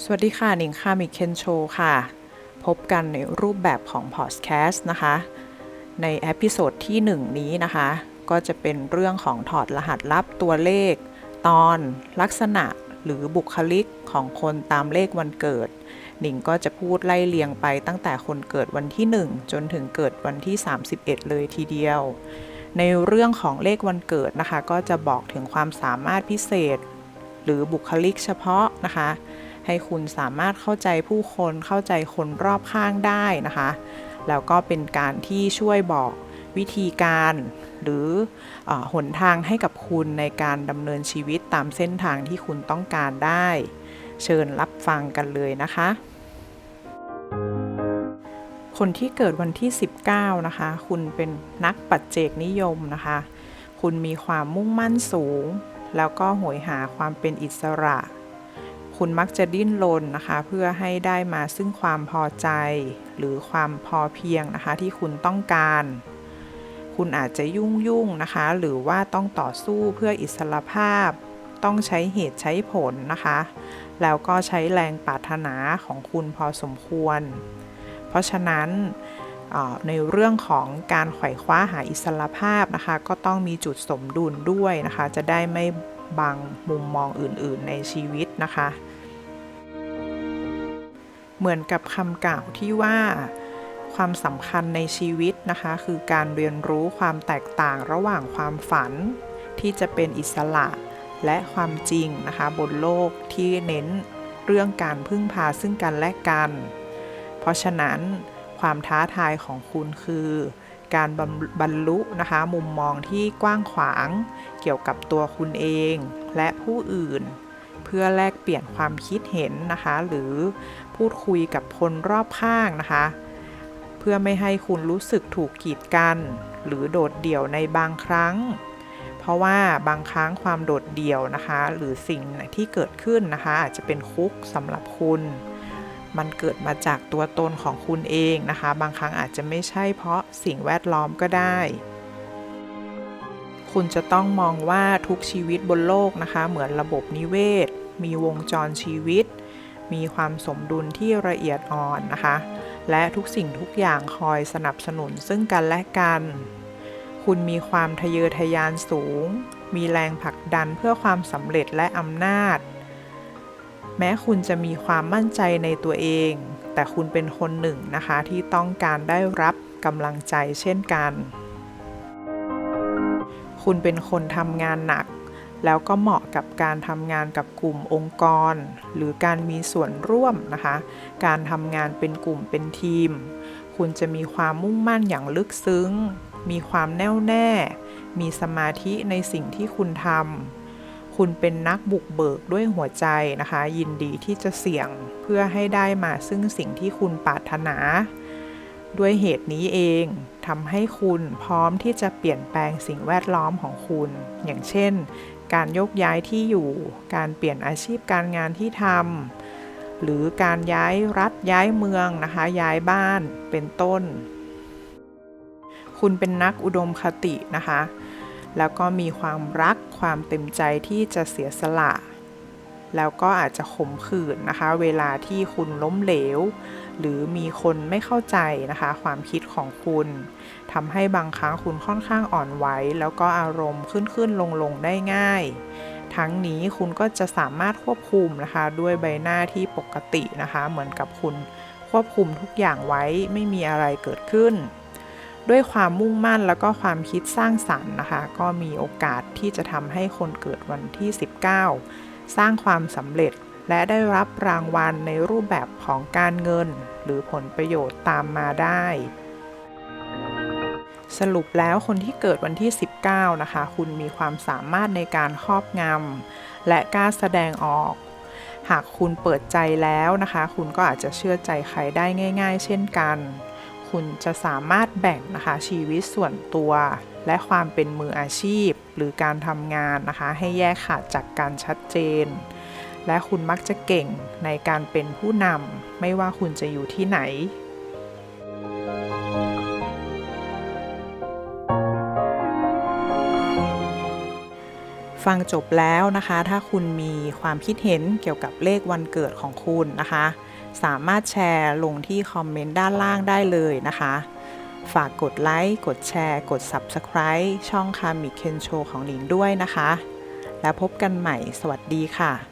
สวัสดีค่ะหนิงค่ะมิเคนโชค่ะ พบกันในรูปแบบของพอดแคสต์นะคะ ในเอพิโซดที่ 1 นี้นะคะ ก็จะเป็นเรื่องของถอดรหัสลับตัวเลข ตอนลักษณะหรือบุคลิกของคนตามเลขวันเกิด หนิงก็จะพูดไล่เลียงไปตั้งแต่คนเกิดวันที่ 1 จนถึงเกิดวันที่ 31 เลยทีเดียว ในเรื่องของเลขวันเกิดนะคะ ก็จะบอกถึงความสามารถพิเศษ หรือบุคลิกเฉพาะนะคะ ให้คุณสามารถเข้าใจผู้คนเข้าใจคนรอบข้างได้นะคะ แล้วก็เป็นการที่ช่วยบอกวิธีการหรืออหนทางให้กับคุณในการดำเนินชีวิตตามเส้นทางที่คุณต้องการได้ เชิญรับฟังกันเลยนะคะ คนที่เกิดวันที่ 19 นะคะ คุณเป็นนักปัจเจกนิยมนะคะ คุณมีความมุ่งมั่นสูง แล้วก็โหยหาความเป็นอิสระ คุณมักจะดิ้นรนนะคะ เพื่อให้ได้มาซึ่งความพอใจ หรือความพอเพียงนะคะที่คุณต้องการ คุณอาจจะยุ่งยุ่งนะคะ หรือว่าต้องต่อสู้เพื่ออิสรภาพ ต้องใช้เหตุใช้ผลนะคะ แล้วก็ใช้แรงปรารถนาของคุณพอสมควร เพราะฉะนั้นในเรื่องของการไขว่คว้าหาอิสรภาพนะคะ ก็ต้องมีจุดสมดุลด้วยนะคะ จะได้ไม่ บังมุมมองอื่นๆในชีวิตนะคะ เหมือนกับคำกล่าวที่ว่าความสำคัญในชีวิตนะคะ คือการเรียนรู้ความแตกต่างระหว่างความฝัน ที่จะเป็นอิสระและความจริงนะคะ บนโลกที่เน้นเรื่องการพึ่งพาซึ่งกันและกัน เพราะฉะนั้นความท้าทายของคุณคือ การบบรรลุนะคะ มุมมองที่กว้างขวางเกี่ยวกับตัวคุณเองและผู้อื่น เพื่อแลกเปลี่ยนความคิดเห็นนะคะ หรือพูดคุยกับคนรอบข้างนะคะ เพื่อไม่ให้คุณรู้สึกถูกกีดกัน หรือโดดเดี่ยวในบางครั้ง เพราะว่าบางครั้งความโดดเดี่ยวนะคะ หรือสิ่งที่เกิดขึ้นนะคะ อาจจะเป็นคุกสำหรับคุณ มันเกิดมาจากตัวตนของคุณเองนะคะ บางครั้งอาจจะไม่ใช่เพราะสิ่งแวดล้อมก็ได้ คุณจะต้องมองว่าทุกชีวิตบนโลกนะคะ เหมือนระบบนิเวศ มีวงจรชีวิต มีความสมดุลที่ละเอียดอ่อนนะคะ และทุกสิ่งทุกอย่างคอยสนับสนุนซึ่งกันและกัน คุณมีความทะเยอทะยานสูง มีแรงผลักดันเพื่อความสำเร็จและอำนาจ แม้คุณจะมีความมั่นใจในตัวเอง แต่คุณเป็นคนหนึ่งนะคะที่ต้องการได้รับกำลังใจเช่นกัน คุณเป็นคนทำงานหนัก แล้วก็เหมาะกับการทำงานกับกลุ่มองค์กร หรือการมีส่วนร่วมนะคะ การทำงานเป็นกลุ่มเป็นทีม คุณจะมีความมุ่งมั่นอย่างลึกซึ้ง มีความแน่วแน่ มีสมาธิในสิ่งที่คุณทำ คุณเป็นนักบุกเบิกด้วยหัวใจนะคะ ยินดีที่จะเสี่ยงเพื่อให้ได้มาซึ่งสิ่งที่คุณปรารถนา ด้วยเหตุนี้เองทำให้คุณพร้อมที่จะเปลี่ยนแปลงสิ่งแวดล้อมของคุณ อย่างเช่น การยกย้ายที่อยู่ การเปลี่ยนอาชีพการงานที่ทำหรือการย้ายรัฐย้ายเมืองนะคะ ย้ายบ้านเป็นต้น คุณเป็นนักอุดมคตินะคะ แล้วก็มีความรักความเต็มใจที่จะเสียสละ แล้วก็อาจจะขมขื่นนะคะ เวลาที่คุณล้มเหลว หรือมีคนไม่เข้าใจนะคะ ความคิดของคุณทำให้บางครั้งคุณค่อนข้างอ่อนไหวแล้วก็อารมณ์ขึ้นขึ้นลงลงได้ง่าย ทั้งนี้คุณก็จะสามารถควบคุมนะคะ ด้วยใบหน้าที่ปกตินะคะ เหมือนกับคุณควบคุมทุกอย่างไว้ไม่มีอะไรเกิดขึ้น ด้วยความมุ่งมั่นแล้วก็ความคิดสร้างสรรค์นะคะ ก็มีโอกาสที่จะทำให้คนเกิดวันที่ 19 สร้างความสำเร็จและได้รับรางวัลในรูปแบบของการเงิน หรือผลประโยชน์ตามมาได้ สรุปแล้วคนที่เกิดวันที่ 19 นะคะ คุณมีความสามารถในการครอบงำและกล้าแสดงออก หากคุณเปิดใจแล้วนะคะ คุณก็อาจจะเชื่อใจใครได้ง่าย ๆ เช่นกัน คุณจะสามารถแบ่งนะคะชีวิตส่วนตัว และความเป็นมืออาชีพ หรือการทำงานนะคะให้แยกขาดจากการชัดเจน และคุณมักจะเก่งในการเป็นผู้นำไม่ว่าคุณจะอยู่ที่ไหนฟังจบแล้วนะคะ ถ้าคุณมีความคิดเห็นเกี่ยวกับเลขวันเกิดของคุณนะคะ สามารถแชร์ลงที่คอมเมนต์ด้านล่างได้เลยนะคะ ฝากกดไลค์ กดแชร์ กด Subscribe ช่องคามิเคนโชของหลิงด้วยนะคะ แล้วพบกันใหม่ สวัสดีค่ะ